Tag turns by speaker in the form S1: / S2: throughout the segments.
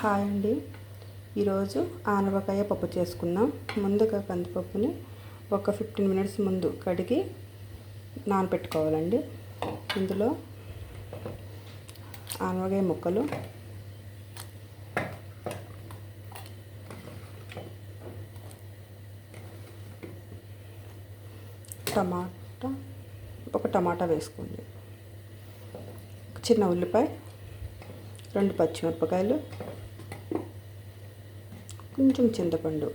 S1: Hi అండి. ఈరోజు ఆనపకాయ పప్పు చేసుకుందాం. ముందుగా కందిపప్పుని ఒక ఫిఫ్టీన్ మినిట్స్ ముందు కడిగి నానబెట్టుకోవాలండి ఇందులో ఆనపకాయ ముక్కలు టమాటా ఒక టమాటా వేసుకోండి. చిన్న ఉల్లిపాయ రెండు పచ్చిమిరపకాయలు కొంచెం చింతపండు.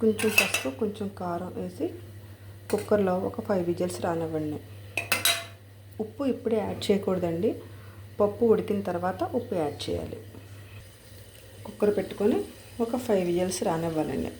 S1: కొంచెం పసుపు కొంచెం కారం వేసి కుక్కర్లో ఒక ఫైవ్ విజిల్స్ రానివ్వండి. ఉప్పు ఇప్పుడే యాడ్ చేయకూడదండి. పప్పు ఉడికిన తర్వాత ఉప్పు యాడ్ చేయాలి. కుక్కర్ పెట్టుకొని ఒక ఫైవ్ విజిల్స్ రానివ్వాలండి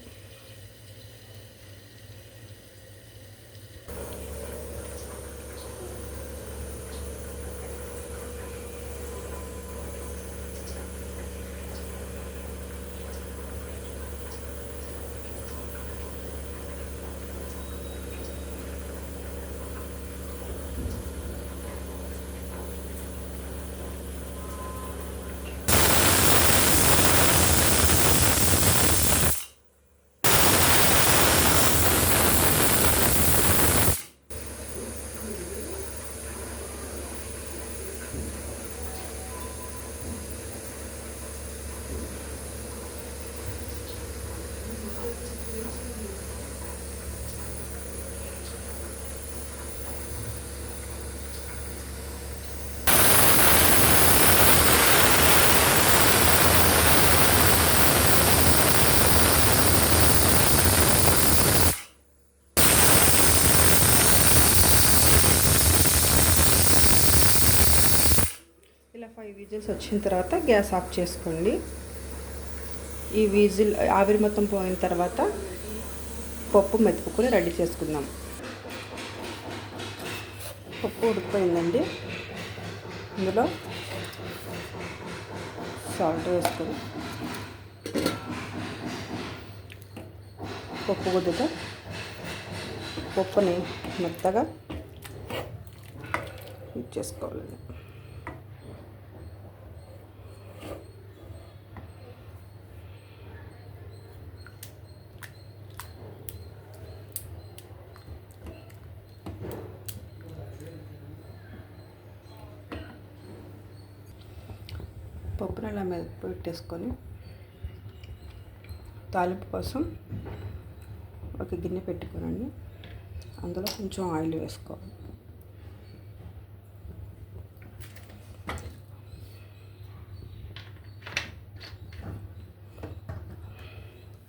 S1: ఇలా ఫైవ్ విజిల్స్ వచ్చిన తర్వాత గ్యాస్ ఆఫ్ చేసుకోండి. ఈ విజిల్ ఆవిరి మొత్తం పోయిన తర్వాత పప్పు మెతుకుని రెడీ చేసుకుందాం. పప్పు ఉడికిపోయిందండి. ఇందులో సాల్ట్ వేసుకొని పప్పు కొద్దిగా పప్పుని మెత్తగా ఇది చేసుకోవాలండి. పప్పును ఇలా మీద పెట్టేసుకొని తాలింపు కోసం ఒక గిన్నె పెట్టుకోనండి. అందులో కొంచెం ఆయిల్ వేసుకోవాలి.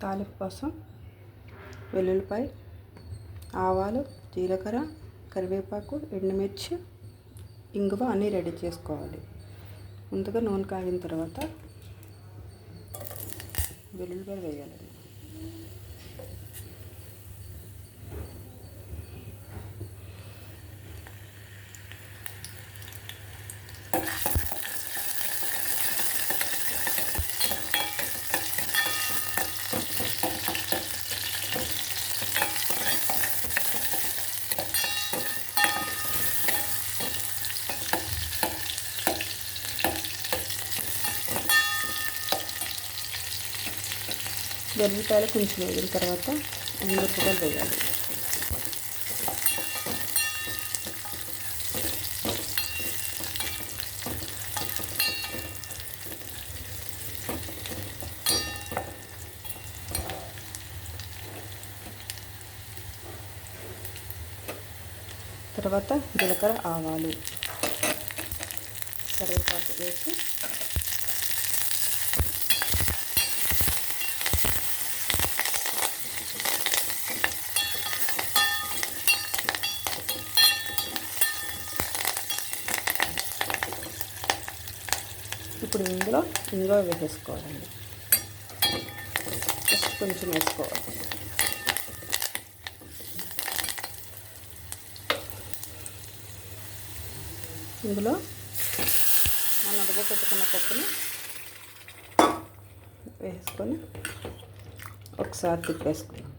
S1: తాలింపు కోసం వెల్లుల్లిపాయ ఆవాలు జీలకర్ర కరివేపాకు ఎండుమిర్చి ఇంగువ అన్నీ రెడీ చేసుకోవాలి. ముందుగా నూనె కాగిన తర్వాత వెల్లుల్లిపాయలు వేయాలండి. వెల్లిపాయలు కొంచెం వేగిన తర్వాత ఎండుమిరపకాయలు వేయాలి. తర్వాత జీలకర్ర ఆవాలు. కరివేపాకు వేసి ఇప్పుడు ఇందులో ఇందులో వేసేసుకోవాలండి జస్ట్ కొంచెం వేసుకోవాలి. ఇందులో మనం ఉడక పెట్టుకున్న పప్పుని వేసుకొని ఒకసారి తిప్పేసుకున్నాం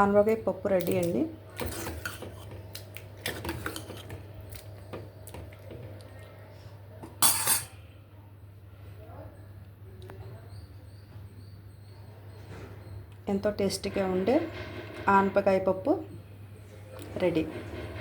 S1: ఆనవకాయ పప్పు రెడీ అండి. ఎంతో టేస్టీగా ఉండే ఆనపకాయ పప్పు రెడీ.